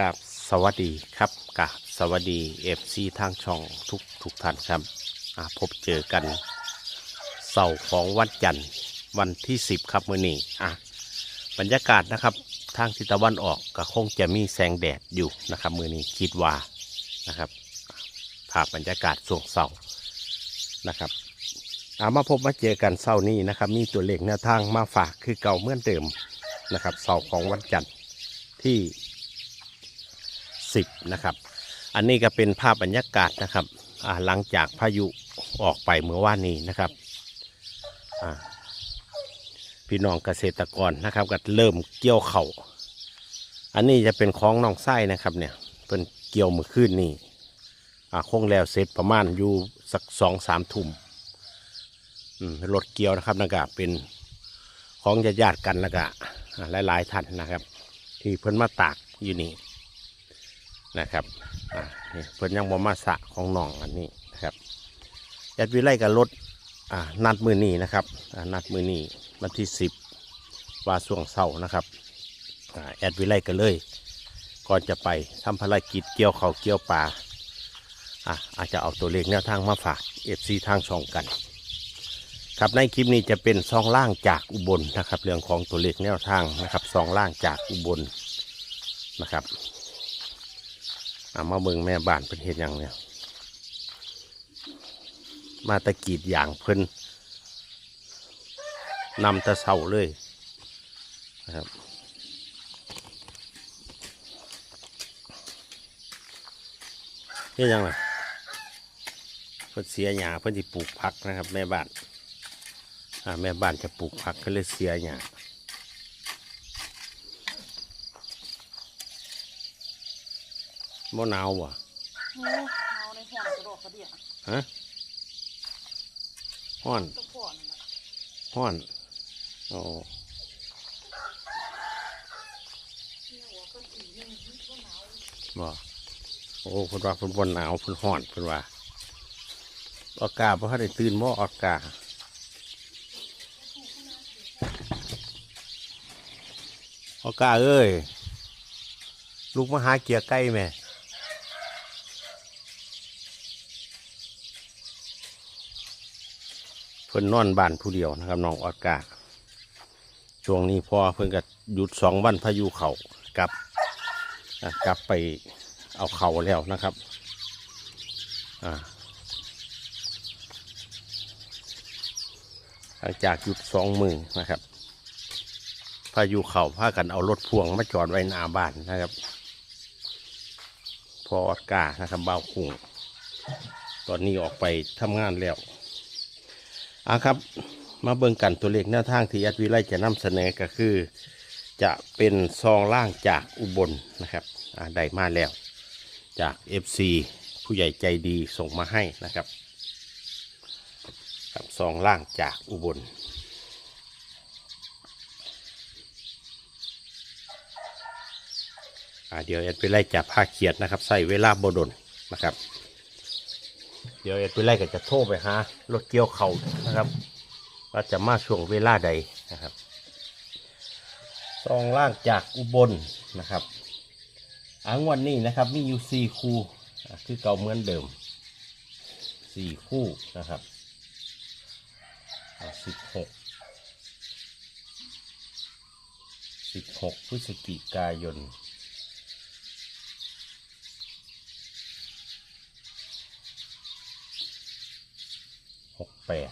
กับสวัสดีครับกับสวัสดีเอฟซีทางช่องทุกทุกท่านครับพบเจอกันเสาร์ของวันจันทร์วันที่ 10 ครับมื้อนี้อะบรรยากาศนะครับทางทิศตะวันออกก็คงจะมีแสงแดดอยู่นะครับมื้อนี้คิดว่านะครับภาพบรรยากาศช่วงเสาร์นะครับเอามาพบมาเจอกันเสาร์นี้นะครับ มีตัวเลขแนวทางมาฝากคือเก่าเหมือนเดิมนะครับเสาร์ของวันจันทร์ที่ 10 นะครับ อันนี้ก็เป็นภาพบรรยากาศนะครับหลังจากพายุออกไปเมื่อวานนี้นะครับพี่น้องเกษตรกรนะครับก็เริ่มเกี่ยวเขา่าอันนี้จะเป็นของน้องไส้นะครับเนี่ยเป็นเกี่ยวมือขึ้นนี่คงแล้วเสร็จประมาณอยู่สักสองสามทุ่มรถเกี่ยวนะครับนะกะเป็นของญาติกันแล้วก็อ่าหลายๆท่านนะครับ ที่เพิ่นมาตากอยู่นี่ นะครับนี่เพิ่นยังบ่มาสระของน้องอันนี้นะครับยัดวิไลกับรถนัดมือนี้นะครับนัดมือนี้วันที่สิบว่าช่วงเสาร์นะครับแอดวิไลกันเลย ก่อนจะไปทำภารกิจเกี่ยวเขาเกี่ยวปลาอะอาจจะเอาตัวเลขแนวทางมาฝากเอฟซีทางช่องกัน ครับในคลิปนี้จะเป็นซองล่างจากอุบลนะครับ เรื่องของตัวเลขแนวทางนะครับซองล่างจากอุบลนะครับ อามาเบิ่งแม่บ้านเป็นเฮ็ดหยังเนี่ยมาตะกีดอย่างเพิ่นนำตะเสาเลยนะครับเฮ็ดยังล่ะเพิ่นเสียหญ้าเพิ่นสิปลูกผักนะครับ แม่บ้านอ่าแม่บ้านจะปลูกผักก็เลยเสียหญ้า บ่หนาวบ่โอ้เอาในห่อนกระดดกระเดียฮะห้อนตะก่อนนั่นน่ะห้อนโอ้บ่โอ้คนว่าคนบนหนาวคนห้อนคนว่าอากาศเพราะได้ตื่นหม้ออากาศอากาศเอ้ยลูกมาหาเกียร์ใกล้แม่ เพิ่นนอนบ้านผู้เดียวนะครับน้องออดกาช่วงนี้พอเพิ่นก็หยุดสองวันพายุเขากลับกลับไปเอาเขาแล้วนะครับหลังจากหยุดสองมือนะครับ พายุเขาพากันเอารถพ่วงมาจอดไว้หน้าบ้านนะครับ พอออดกานะครับเบาคุงตอนนี้ออกไปทำงานแล้ว อะครับ มาเบิ่งกันตัวเลขแนวทางที่แอดวิไลจะนำเสนอก็คือ จะเป็นซองล่างจากอุบลนะครับอ่าได้มาแล้ว จาก FC ผู้ใหญ่ใจดีส่งมาให้นะครับกับซองล่างจากอุบลอ่าเดี๋ยวแอดวิไลจะพาเขียดนะครับ ใส่เวลาบดนนะครับ เดี๋ยวเอ็ดไปไล่ก็จะโทรไปหารถเกี่ยวเขานะครับว่าจะมาช่วงเวลาใดนะครับซองล่างจากอุบลนะครับอังวันนี้นะครับมีอยู่สี่คู่คือเก่าเหมือนเดิมสี่คู่นะครับสิบหกสิบหกพฤศจิกายน หกแปด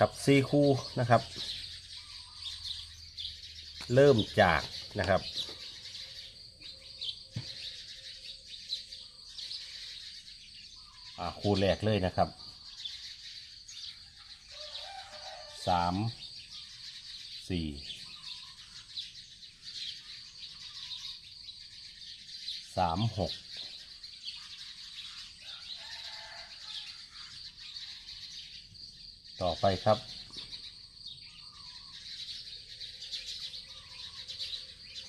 กับซีคู่นะครับ เริ่มจากนะครับ คูแรกเลยนะครับสามสี่สามหกต่อไปครับ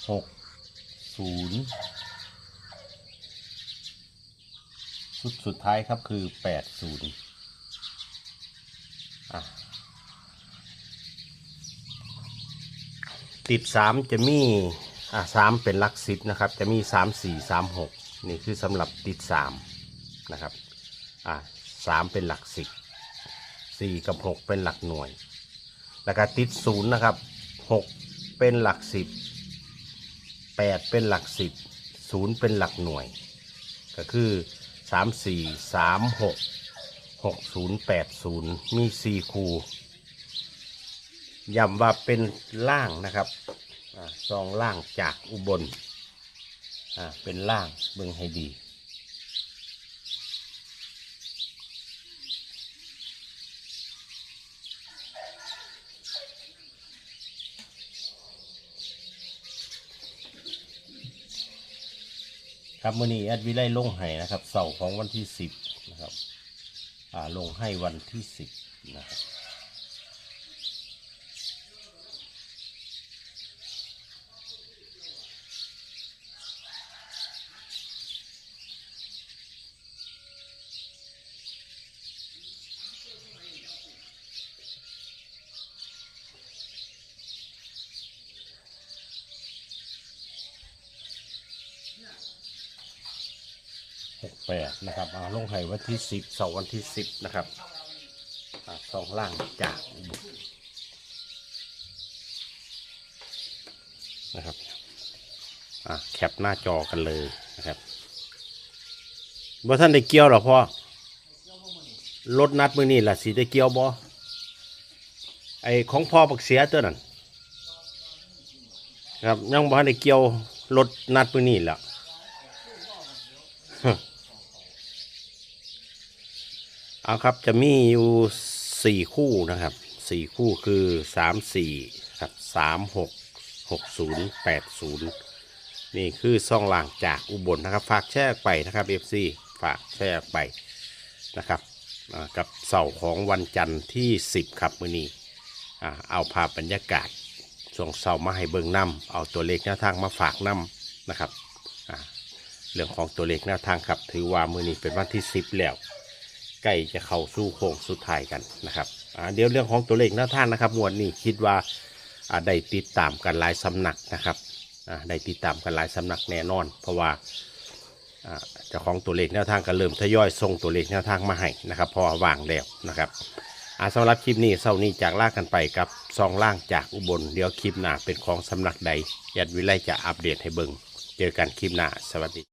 หกศูนย์ชุดสุดท้ายครับคือแปดศูนย์ติดสามจะมีอ่าสามเป็นหลักสิบนะครับ จะมีสามสี่สามหกนี่คือสำหรับติดสามนะครับอ่าสามเป็นหลักสิบสี่กับหกเป็นหลักหน่วย แล้วก็ติดศูนย์นะครับหกเป็นหลักสิบ แปดเป็นหลักสิบศูนย์เป็นหลักหน่วย ก็คือสามสี่สามหกหกศูนย์แปดศูนย์มีสี่คูย้ำว่าเป็นล่างนะครับซองล่างจากอุบลเป็นล่างเบิ่งให้ดี ครับมื่อนี้แอดวิไลลงให้นะครับเสาร์ของวันที่สิบนะครับอ่าลงให้วันที่สิบนะครับ หกแปดนะครับอ่าลงให้วันที่สิบเสาร์วันที่สิบนะครับอ่าสองล่างจากอุบลนะครับอ่าแคปหน้าจอกันเลยนะครับบ่ท่านได้เกี่ยวหรอพ่อรถนัดมือนี่ล่ะสิได้เกี่ยวบ่ไอของพ่อปักเสียตัวนั้นครับยังบ่ทันได้เกี่ยวรถนัดมือนี่ล้ว เอาครับจะมีอยู่สี่คู่นะครับสี่คู่คือสามสี่ครับสามหกหกศูนย์แปดศูนย์นี่คือซ่องล่างจากอุบลนะครับ ฝากแชร์ไปนะครับเอฟซีฝากแชร์ไปนะครับกับเสาร์ของวันจันทร์ที่สิบครับ มือนี้เอาภาพบรรยากาศช่งเสาร์มาให้เบิ่งน้ำเอาตัวเลขแนวทางมาฝากน้ำนะครับเรื่องของตัวเลขแนวทางครับ ถือว่ามือนี้เป็นวันที่สิบแล้ว ใกล้จะเข้าสู่โค้งสุดท้ายกันนะครับเดี๋ยวเรื่องของตัวเลขหน้าท่านนะครับงวดนี้คิดว่าได้ติดตามกันหลายสำนักนะครับได้ติดตามกันหลายสำนักแน่นอน เพราะว่าเจ้าของตัวเลขแนวทางก็เริ่มทยอยส่งตัวเลขแนวทางมาให้นะครับพอวางแล้วนะครับอาสำหรับคลิปนี้เช้านี้จากลากกันไปกับซองล่างจากอุบลเดี๋ยวคลิปหน้าเป็นของสำนักใดยัดวิไลจะอัปเดตให้เบิงเจอกันคลิปหน้าสวัสดี